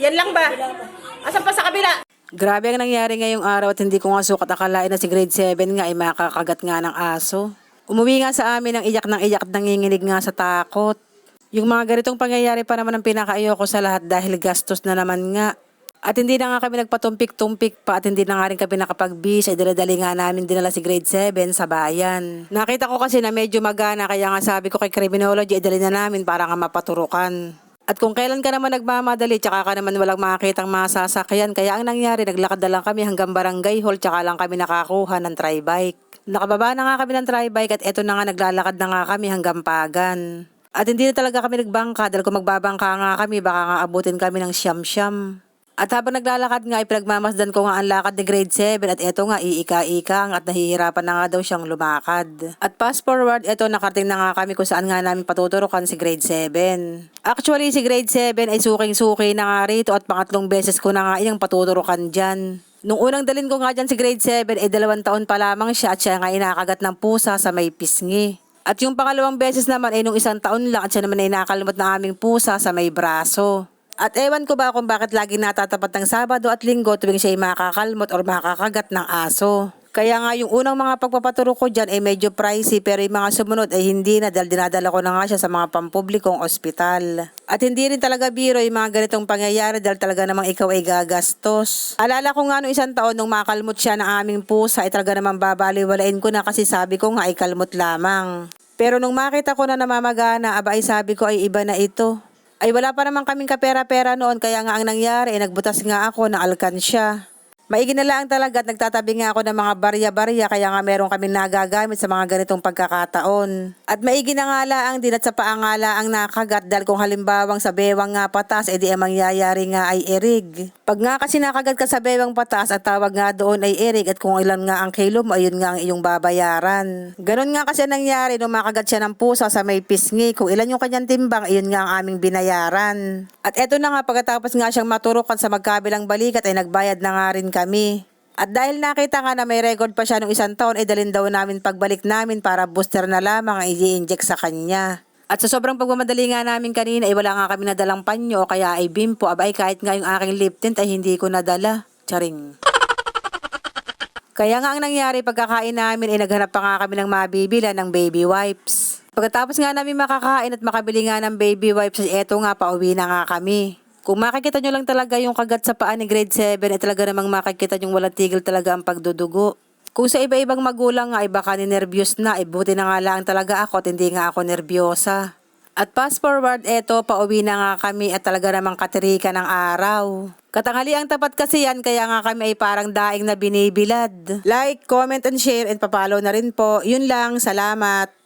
Yan lang ba? Asan pa sa kabila? Grabe ang nangyari ngayong araw at hindi ko nga sukat akalain na si grade 7 nga ay makakagat nga ng aso. Umuwi nga sa amin ang iyak ng iyak at nanginginig nga sa takot. Yung mga ganitong pangyayari pa naman ang pinakaayoko sa lahat dahil gastos na naman nga. At hindi na nga kami nagpatumpik-tumpik pa at hindi na nga rin kami nakapag-bis ay daladali nga namin dinala si grade 7 sa bayan. Nakita ko kasi na medyo magana kaya nga sabi ko kay criminology ay dali na namin para nga mapaturukan. At kung kailan ka naman nagmamadali, tsaka ka naman walang makakitang mga sasakyan. Kaya ang nangyari, naglakad na lang kami hanggang barangay hall, tsaka lang kami nakakuha ng tri-bike. Nakababa na nga kami ng tri-bike at eto na nga naglalakad na nga kami hanggang pagan. At hindi na talaga kami nagbangka dahil kung magbabangka nga kami, baka nga abutin kami ng siyam-siyam. At habang naglalakad nga, ipinagmamasdan ko nga ang lakad ni grade 7 at eto nga, iika-ika at nahihirapan na nga daw siyang lumakad. At fast forward, eto nakarating na nga kami kung saan nga namin patuturukan si grade 7. Actually, si grade 7 ay suking-suki na nga rito at pangatlong beses ko na nga iyang patuturukan dyan. Nung unang dalin ko nga dyan si grade 7, ay dalawang taon pa lamang siya at siya nga inakagat ng pusa sa may pisngi. At yung pangalawang beses naman ay nung isang taon lang at siya naman ay nakalimot ng aming pusa sa may braso. At ewan ko ba kung bakit lagi natatapat ng Sabado at Linggo tuwing siya ay makakalmot or makakagat ng aso. Kaya nga yung unang mga pagpapaturo ko dyan ay medyo pricey pero yung mga sumunod ay hindi na dahil dinadala ko na nga siya sa mga pampublikong ospital. At hindi rin talaga biro yung mga ganitong pangyayari dahil talaga namang ikaw ay gagastos. Alala ko nga nung isang taon nung makalmot siya ng aming pusa ay talaga namang babaliwalain ko na kasi sabi ko nga ay kalmot lamang. Pero nung makita ko na namamagana, aba ay sabi ko ay iba na ito. Ay wala pa naman kaming kapera-pera noon kaya nga ang nangyari ay nagbutas nga ako ng alkansya. Maigi na lang talaga at nagtatabi nga ako ng mga barya-barya kaya nga meron kaming nagagamit sa mga ganitong pagkakataon. At maigi na nga laang din at sa paangala ang nakagat dahil kung halimbawang sa bewang nga patas edi ang mangyayari nga ay erig. Pag nga kasi nakagat ka sa bewang patas at tawag nga doon ay erig at kung ilan nga ang kilo mo ayun nga ang iyong babayaran. Ganon nga kasi ang nangyari nung makagat siya ng pusa sa may pisngi kung ilan yung kanyang timbang ayun nga ang aming binayaran. At eto na nga pagkatapos nga siyang maturukan sa magkabilang balikat ay nagbayad na nga rin kami. At dahil nakita nga na may record pa siya nung isang taon, ay dalhin daw namin pagbalik namin para booster na lamang ang i-inject sa kanya. At sa sobrang pagmamadali nga namin kanina, ay wala nga kami nadalang panyo o kaya ay bimpo. Aba ay kahit nga yung aking lip tint ay hindi ko nadala. Charing. Kaya nga ang nangyari pagkakain namin ay naghanap pa nga kami ng mabibila ng baby wipes. Pagkatapos nga namin makakain at makabili nga ng baby wipes, ay eto nga pauwi na nga kami. Kung makikita nyo lang talaga yung kagat sa paa ni grade 7, ay talaga namang makikita yung walang tigil talaga ang pagdudugo. Kung sa iba-ibang magulang nga ay baka ni-nervyos na, ay buti na nga lang talaga ako at hindi nga ako nervyosa. At fast forward, eto, pauwi na nga kami at talaga namang katirika ng araw. Katanghali ang tapat kasi yan, kaya nga kami ay parang daing na binibilad. Like, comment, and share, and papalo na rin po. Yun lang, salamat.